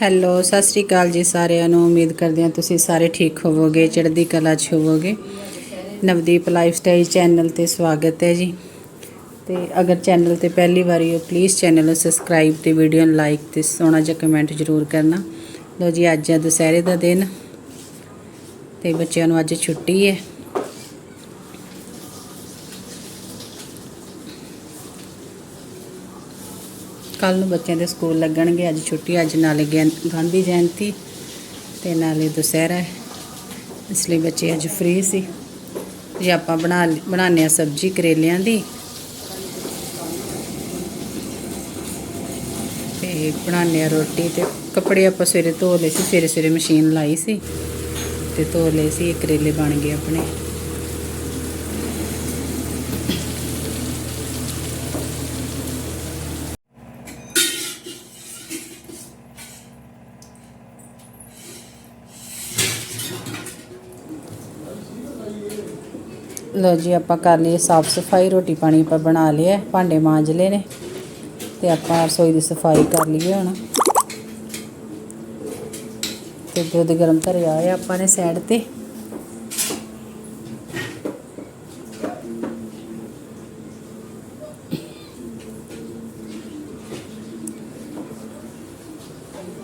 Hello, Sat Sri ਅਕਾਲ ਜੀ ਸਾਰਿਆਂ ਨੂੰ। ਉਮੀਦ ਕਰਦੇ ਹਾਂ ਤੁਸੀਂ ਸਾਰੇ ਠੀਕ ਹੋਵੋਗੇ, ਚੜ੍ਹਦੀ ਕਲਾ 'ਚ ਹੋਵੋਗੇ। ਨਵਦੀਪ ਲਾਈਫ ਸਟਾਈਲ ਚੈਨਲ ਤੇ ਸਵਾਗਤ ਹੈ ਜੀ। ਤੇ ਅਗਰ ਚੈਨਲ ਤੇ ਪਹਿਲੀ ਵਾਰੀ ਹੋ ਪਲੀਜ਼ ਚੈਨਲ ਨੂੰ ਸਬਸਕ੍ਰਾਈਬ ਤੇ ਵੀਡੀਓ ਨੂੰ ਲਾਈਕ ਤੇ ਸੋਹਣਾ ਜਿਹਾ ਕਮੈਂਟ ਜ਼ਰੂਰ ਕਰਨਾ। ਲੋ ਜੀ, ਅੱਜ ਹੈ ਦੁਸਹਿਰੇ ਦਾ ਦਿਨ ਤੇ ਬੱਚਿਆਂ ਨੂੰ ਅੱਜ ਛੁੱਟੀ ਹੈ। ਕੱਲ ਨੂੰ ਬੱਚਿਆਂ ਦੇ ਸਕੂਲ ਲੱਗਣਗੇ, ਅੱਜ ਛੁੱਟੀ, ਅੱਜ ਨਾਲੇ ਗੈਨ- ਗਾਂਧੀ ਜਯੰਤੀ ਤੇ ਨਾਲੇ ਦੁਸਹਿਰਾ ਇਸ ਲਈ ਬੱਚੇ ਅੱਜ ਫ੍ਰੀ ਸੀ। ਜੇ ਆਪਾਂ ਬਣਾ ਬਣਾਉਂਦੇ ਆ ਸਬਜ਼ੀ ਕਰੇਲਿਆਂ ਦੀ ਤੇ ਬਣਾਉਂਦੇ ਆ ਰੋਟੀ ਤੇ ਕੱਪੜੇ ਆਪਾਂ ਸਵੇਰੇ ਧੋ ਲਏ ਸੀ ਸਵੇਰੇ ਸਵੇਰੇ ਮਸ਼ੀਨ ਲਾਈ ਸੀ ਤੇ ਧੋ ਲਏ ਸੀ, ਇਹ ਕਰੇਲੇ ਬਣ ਗਏ ਆਪਣੇ। ਲੋ ਜੀ, ਆਪਾਂ ਕਰ ਲਈਏ ਸਾਫ਼ ਸਫ਼ਾਈ, ਰੋਟੀ ਪਾਣੀ ਆਪਾਂ ਬਣਾ ਲਿਆ ਭਾਂਡੇ ਮਾਂਜ ਲਏ ਨੇ, ਤੇ ਆਪਾਂ ਰਸੋਈ ਦੀ ਸਫ਼ਾਈ ਕਰ ਲਈਏ ਹੁਣ। ਤੇ ਦੁੱਧ ਗਰਮ ਧਰਿਆ ਹੋਇਆ ਆਪਾਂ ਨੇ ਸਾਈਡ ਤੇ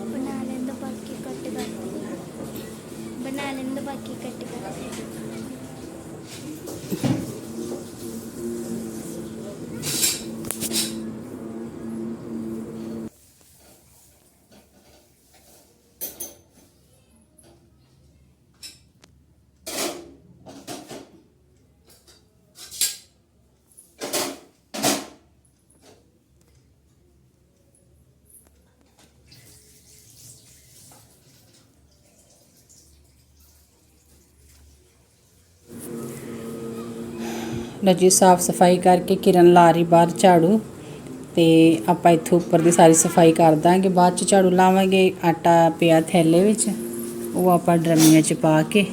ਬਣਾ ਲੈਂਦਾ ਬਾਕੀ ਕੱਟ ਕਰ ਬਣਾ ਲੈਂਦਾ ਬਾਕੀ ਕੱਟ ਕਰ ਲੋ ਜੀ, ਸਾਫ਼ ਸਫ਼ਾਈ ਕਰਕੇ ਕਿਰਨ ਲਾ ਰਹੀ ਬਾਹਰ ਝਾੜੂ ਤੇ ਆਪਾਂ ਇੱਥੋਂ ਉੱਪਰ ਦੀ ਸਾਰੀ ਸਫ਼ਾਈ ਕਰ ਦਾਂਗੇ। ਬਾਅਦ ਚ ਝਾੜੂ ਲਾਵਾਂਗੇ ਆਟਾ ਪਿਆ ਥੈਲੇ ਵਿੱਚ, ਉਹ ਆਪਾਂ ਡਰਮੀਆਂ ਚ ਪਾ ਕੇ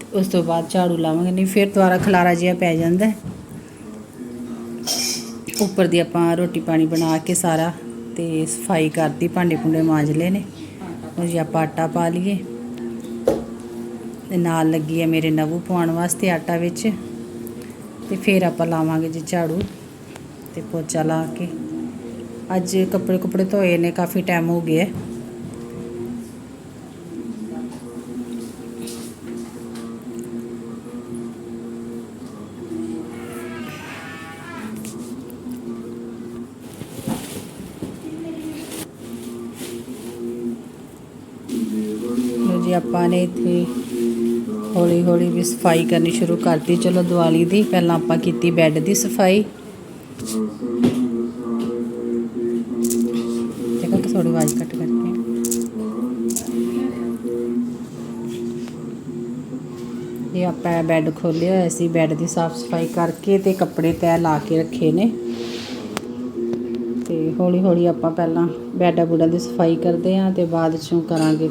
ਤੇ ਉਸ ਤੋਂ ਬਾਅਦ ਝਾੜੂ ਲਾਵਾਂਗੇ। ਨਹੀਂ, ਫਿਰ ਦੁਬਾਰਾ ਖਲਾਰਾ ਜਿਹਾ ਪੈ ਜਾਂਦਾ ਉੱਪਰ ਦੀ ਆਪਾਂ ਰੋਟੀ ਪਾਣੀ ਬਣਾ ਕੇ ਸਾਰਾ ਤੇ ਸਫ਼ਾਈ ਕਰਤੀ, ਭਾਂਡੇ ਭੁੰਡੇ ਮਾਂਜ ਲਏ ਨੇ। ਉਹ ਜੀ, ਆਪਾਂ ਆਟਾ ਪਾ ਲਈਏ। ਤੇ ਨਾਲ ਲੱਗੀ ਹੈ ਮੇਰੇ ਨਵੂ ਪਵਾਉਣ ਵਾਸਤੇ ਆਟਾ ਵਿੱਚ। ਤੇ ਫਿਰ ਆਪਾਂ ਲਾਵਾਂਗੇ ਜੀ ਝਾੜੂ ਤੇ ਪੋਚਾ ਲਾ ਕੇ ਅੱਜ ਕੱਪੜੇ ਕੁਪੜੇ ਧੋਏ ਨੇ, ਕਾਫੀ ਟਾਈਮ ਹੋ ਗਿਆ ਹੈ। ਜੀ, ਆਪਾਂ ਨੇ ਇੱਥੇ ਹੌਲੀ ਹੌਲੀ ਵੀ ਸਫ਼ਾਈ ਕਰਨੀ ਸ਼ੁਰੂ ਕਰਤੀ। ਚਲੋ ਦੀਵਾਲੀ ਦੀ ਪਹਿਲਾਂ ਆਪਾਂ ਕੀਤੀ ਬੈੱਡ ਦੀ ਸਫ਼ਾਈ। ਦੇਖੋ ਕਿ ਥੋੜੀ ਆਵਾਜ਼ ਕੱਟ ਕਰਕੇ। ਇਹ ਆਪਾਂ ਬੈੱਡ ਖੋਲਿਆ ਹੋਇਆ ਸੀ, ਬੈੱਡ ਦੀ ਸਾਫ਼ ਸਫ਼ਾਈ ਕਰਕੇ ਤੇ ਕੱਪੜੇ ਤੈ ਲਾ ਕੇ ਰੱਖੇ ਨੇ। ਤੇ ਹੌਲੀ ਹੌਲੀ ਆਪਾਂ ਪਹਿਲਾਂ ਬੈੱਡਾਂ ਬੁੱਡਾਂ ਦੀ ਸਫ਼ਾਈ ਕਰਦੇ ਹਾਂ ਤੇ ਬਾਅਦ ਚੋਂ ਕਰਾਂਗੇ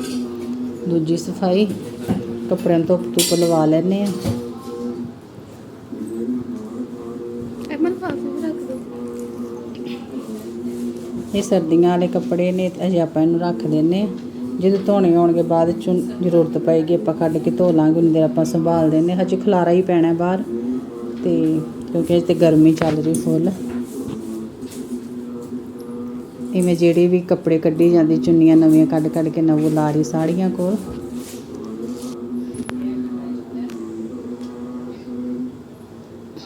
ਦੂਜੀ ਸਫ਼ਾਈ। ਕੱਪੜਿਆਂ ਨੂੰ ਧੁੱਪ ਲਵਾ ਲੈਣੇ ਆ। ਅਮਨ ਫਾਫੇ ਰੱਖ ਦੋ। ਇਹ ਸਰਦੀਆਂ ਵਾਲੇ ਕੱਪੜੇ ਨੇ ਤੇ ਅਜੇ ਆਪਾਂ ਇਹਨੂੰ ਰੱਖ ਦਿੰਨੇ ਆ। ਜਦੋਂ ਧੋਣੇ ਆਉਣਗੇ ਬਾਅਦ ਚੋਂ ਜ਼ਰੂਰਤ ਪਏਗੀ ਆਪਾਂ ਕੱਢ ਕੇ ਧੋ ਲਾਂਗੇ ਉਹਨਾਂ ਦੇ ਆਪਾਂ ਸੰਭਾਲ ਦਿੰਨੇ ਹਜੇ ਖਲਾਰਾ ਹੀ ਪੈਣਾ ਬਾਹਰ ਤੇ ਕਿਉਂਕਿ ਅਜੇ ਤੇ ਗਰਮੀ ਚੱਲ ਰਹੀ ਫੁੱਲ। ਇਵੇਂ ਜਿਹੜੀ ਵੀ ਕੱਪੜੇ ਕੱਢੀ ਜਾਂਦੀ ਚੁੰਨੀਆਂ ਨਵੀਆਂ ਕੱਢ ਕੱਢ ਕੇ ਨਵੂ ਲਾ ਰਹੀ ਸਾੜੀਆਂ ਕੋਲ।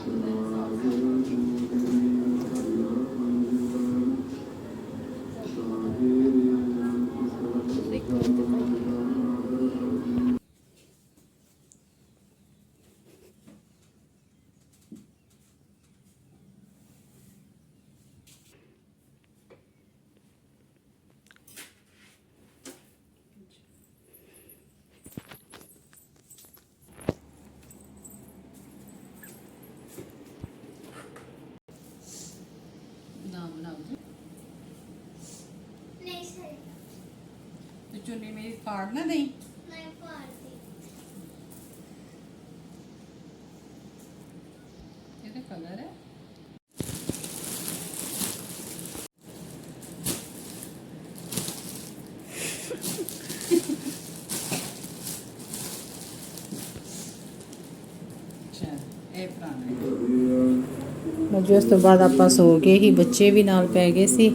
ਨਾ ਚੁੰਨੀ ਮੇਰੀ ਫਾੜ ਨਾ ਦੇਈ। ਮੈਂ ਪਾਰਦੀ ਇਹਦਾ ਕਲਰ ਜੀ ਉਸ ਤੋਂ ਬਾਅਦ ਆਪਾਂ ਸੋ ਗਏ ਸੀ ਬੱਚੇ ਵੀ ਨਾਲ ਪੈ ਗਏ ਸੀ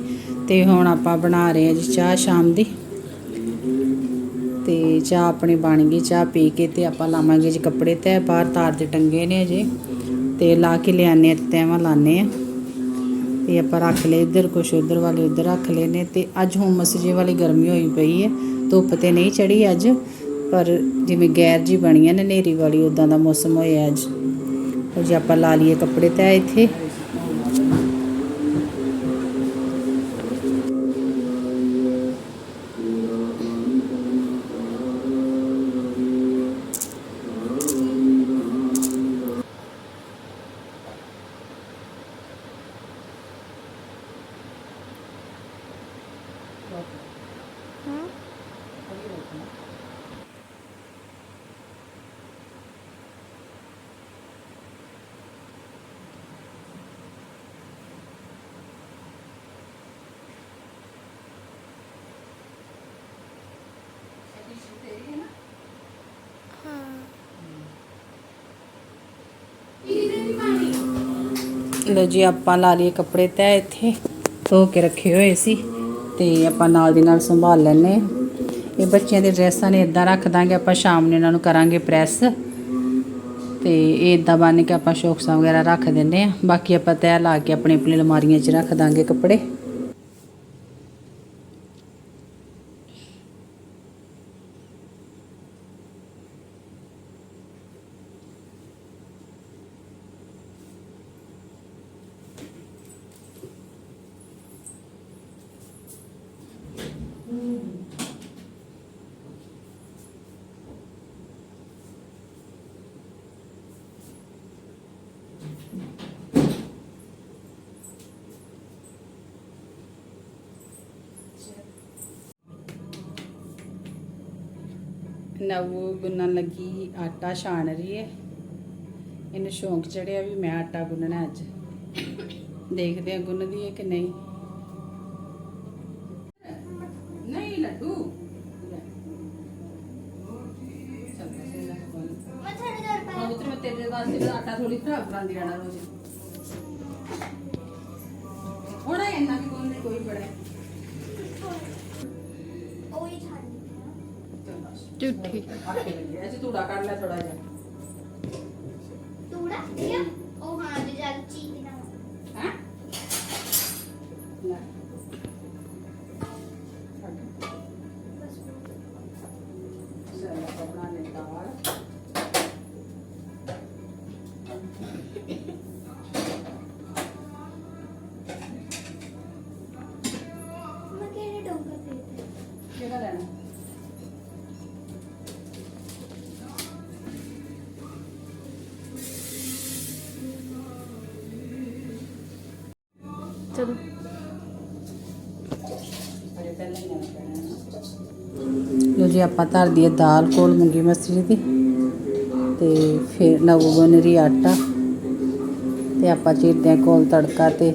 ਤੇ ਹੁਣ ਆਪਾਂ ਬਣਾ ਰਹੇ ਹਾਂ ਜੀ ਚਾਹ ਸ਼ਾਮ ਦੀ। ਤੇ ਚਾਹ ਆਪਣੀ ਬਣ ਗਈ, ਚਾਹ ਪੀ ਕੇ ਤੇ ਆਪਾਂ ਲਾਵਾਂਗੇ ਜੀ ਕੱਪੜੇ। ਤੈ ਬਾਹਰ ਤਾਰ ਤੇ ਟੰਗੇ ਨੇ ਅਜੇ, ਤੇ ਲਾ ਕੇ ਲਿਆਨੇ ਤੇ ਤੈਵਾਂ ਲਾਣੇ ਆ। ਤੇ ਆਪਾਂ ਰੱਖ ਲਏ ਇੱਧਰ ਕੁਛ, ਉੱਧਰ ਵਾਲੇ ਉੱਧਰ ਰੱਖ ਲਏ ਨੇ ਤੇ ਅੱਜ ਹੁਮਸ ਜੇ ਵਾਲੀ ਗਰਮੀ ਹੋਈ ਪਈ ਹੈ ਧੁੱਪ ਤੇ ਨਹੀਂ ਚੜੀ ਅੱਜ, ਪਰ ਜਿਵੇਂ ਗੈਰ ਜੀ ਬਣੀਆਂ ਨੇ ਨੇਰੀ ਵਾਲੀ ਉਦਾਂ ਦਾ ਮੌਸਮ ਹੋਇਆ ਅੱਜ। ਉਹ ਜੇ ਆਪਾਂ ਲਾ ਲਈਏ ਕੱਪੜੇ ਤੈ ਇੱਥੇ। ਲੋ ਜੀ, ਆਪਾਂ ਲਾ ਲਈਏ ਕੱਪੜੇ ਤੈ ਇੱਥੇ। ਧੋ ਕੇ ਰੱਖੇ ਹੋਏ ਸੀ ਤੇ ਆਪਾਂ ਨਾਲ ਦੀ ਨਾਲ ਸੰਭਾਲ ਲੈਨੇ ਆ ਇਹ ਬੱਚਿਆਂ ਦੇ ਡਰੈਸਾਂ ਨੇ ਇਦਾਂ ਰੱਖ ਦਾਂਗੇ, ਆਪਾਂ ਸ਼ਾਮ ਨੂੰ ਇਹਨਾਂ ਨੂੰ ਕਰਾਂਗੇ ਪ੍ਰੈਸ। ਤੇ ਇਹ ਇਦਾਂ ਬੰਨ ਕੇ ਆਪਾਂ ਸ਼ੋਕਸਾਂ ਵਗੈਰਾ ਰੱਖ ਦਿੰਨੇ ਆ ਬਾਕੀ ਆਪਾਂ ਤੈ ਲਾ ਕੇ ਆਪਣੀ ਆਪਣੀ ਅਲਮਾਰੀਆਂ 'ਚ ਰੱਖ ਦਾਂਗੇ ਕੱਪੜੇ। ਨਵੂ ਗੁੰਨਣ ਲੱਗੀ ਆਟਾ ਛਾਣ ਰਹੀ ਹੈ ਇਹਨੂੰ ਸ਼ੌਂਕ ਚੜਿਆ ਵੀ ਮੈਂ ਆਟਾ ਗੁੰਨਣਾ ਅੱਜ। ਦੇਖਦੇ ਆ ਗੁੰਨਦੀ ਹੈ ਕਿ ਨਹੀਂ। ਨਹੀਂ, ਲੱਡੂ। ਮੈਂ ਤੇਰੇ ਵਾਸਤੇ ਆਟਾ ਥੋੜੀ ਖਰਾਬ ਕਰਾਂਦੀ ਰਹਿਣਾ ਰੋਜ਼। ਹੋਣਾ ਇੰਨਾ ਵੀ ਕੋਈ ਬੜਾ। ਝੂਠੀ ਆਟੇ ਲੱਗੇ ਅੱਜ ਤੂੜਾ ਕੱਢ ਲੈ ਥੋੜਾ ਜਿਹਾ। ਤੂੜਾ ਇਹ ਉਹ ਹਾਂ ਜੇ ਜਲ ਚੀਜ਼ ਨਾ ਹੈ? ਲੈ। ਬਸ ਚੱਲ ਆਪਾਂ ਬਣਾ ਲੈ ਦਾਲ। ਜੇ, ਆਪਾਂ ਧਰ ਦਈਏ ਦਾਲ, ਕੋਲ ਮੂੰਗੀ ਮਸਰੀ ਦੀ ਤੇ ਫਿਰ ਨਵੂ ਬਨਰੀ ਆਟਾ ਤੇ ਆਪਾਂ ਚੀਰਦੇ ਹਾਂ ਕੋਲ ਤੜਕਾ ਤੇ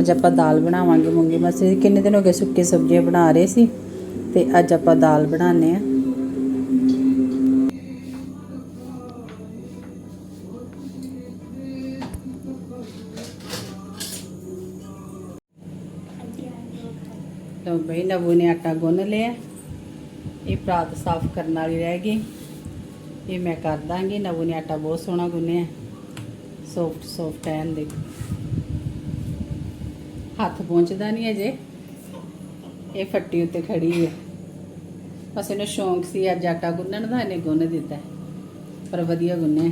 ਅੱਜ ਆਪਾਂ ਦਾਲ ਬਣਾਵਾਂਗੇ ਮੂੰਗੀ ਮਸਰੀ ਦੀ। ਕਿੰਨੇ ਦਿਨ ਹੋ ਗਏ ਸੁੱਕੇ ਸਬਜ਼ੀਆਂ ਬਣਾ ਰਹੇ ਸੀ ਤੇ ਅੱਜ ਆਪਾਂ ਦਾਲ ਬਣਾਉਂਦੇ ਆ ਲੋ ਬਈ ਨਵੂ ਨੇ ਆਟਾ ਗੁੰਨ ਲਿਆ। ਇਹ ਪਰਾਤ ਸਾਫ਼ ਕਰਨ ਵਾਲੀ ਰਹਿ ਗਈ। ਇਹ ਮੈਂ ਕਰ ਦਾਂਗੀ। ਨਵੂ ਨੇ ਆਟਾ ਬਹੁਤ ਸੋਹਣਾ ਗੁੰਨਿਆ। ਸੌਫਟ ਸੌਫਟ ਐਨ ਦੇ। ਹੱਥ ਪਹੁੰਚਦਾ ਨਹੀਂ ਅਜੇ। ਇਹ ਫੱਟੀ ਉੱਤੇ ਖੜੀ ਹੈ। ਬਸ ਇਹਨੂੰ ਸ਼ੌਂਕ ਸੀ ਅੱਜ ਆਟਾ ਗੁੰਨਣ ਦਾ, ਇਹਨੇ ਗੁੰਨ ਦਿੱਤਾ। ਪਰ ਵਧੀਆ ਗੁੰਨਿਆ।